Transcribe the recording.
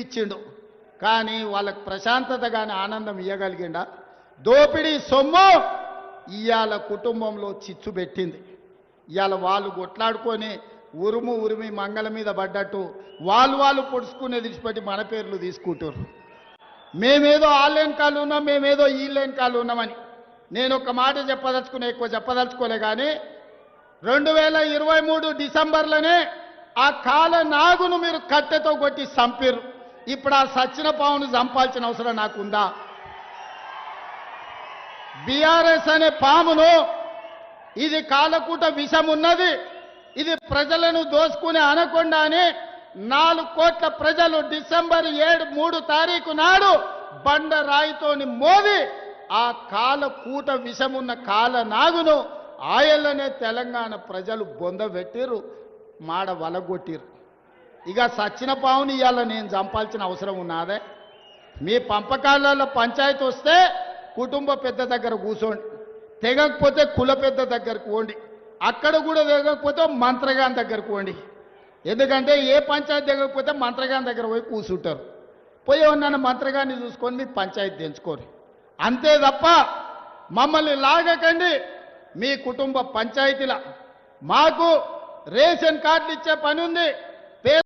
ఇచ్చిండు. కానీ వాళ్ళకు ప్రశాంతత కానీ ఆనందం ఇవ్వగలిగిండా దోపిడీ సొమ్ము ఇవాళ కుటుంబంలో చిచ్చు పెట్టింది. ఇవాళ వాళ్ళు కొట్లాడుకొని ఉరుము ఉరిమి మంగళ మీద పడ్డట్టు వాళ్ళు వాళ్ళు పొడుచుకునే విడిచిపెట్టి మన పేర్లు తీసుకుంటారు మేమేదో ఆన్లైన్ కాలు ఉన్నాం మేమేదో ఈ లైన్ కాలు ఉన్నామని. నేను ఒక మాట చెప్పదలుచుకునే ఎక్కువ చెప్పదలుచుకోలే కానీ రెండు వేల ఇరవై మూడు డిసెంబర్లోనే ఆ కాల నాగును మీరు కట్టెతో కొట్టి చంపారు ఇప్పుడు ఆ సచ్చిన పావును చంపాల్సిన అవసరం నాకుందా? బీఆర్ఎస్ అనే పామును ఇది కాలకూట విషమున్నది ఇది ప్రజలను దోసుకునే అనకుండానే అని నాలుగు కోట్ల ప్రజలు డిసెంబర్ ఏడు మూడు తారీఖు నాడు బండ రాయితోని మోది ఆ కాలకూట విషమున్న కాల నాగును ఆయలనే తెలంగాణ ప్రజలు బొందబెట్టిరు మాడ వలగొట్టిరు ఇక సచ్చిన పావుని ఇవాళ నేను చంపాల్సిన అవసరం ఉన్నదే. మీ పంపకాలలో పంచాయతీ వస్తే కుటుంబ పెద్ద దగ్గర కూర్చోండి తెగకపోతే కుల పెద్ద దగ్గరకు పోండి. అక్కడ కూడా తెగకపోతే మంత్రగాన్ దగ్గరకు పోండి. ఎందుకంటే ఏ పంచాయతీ తెగకపోతే మంత్రగాన్ దగ్గర పోయి కూర్చుంటారు పోయి ఉన్న మంత్రగాన్ని చూసుకొని మీ పంచాయతీ తెంచుకోరు. అంతే తప్ప మమ్మల్ని లాగకండి. మీ కుటుంబ పంచాయతీల మాకు రేషన్ కార్డులు ఇచ్చే పని ఉంది.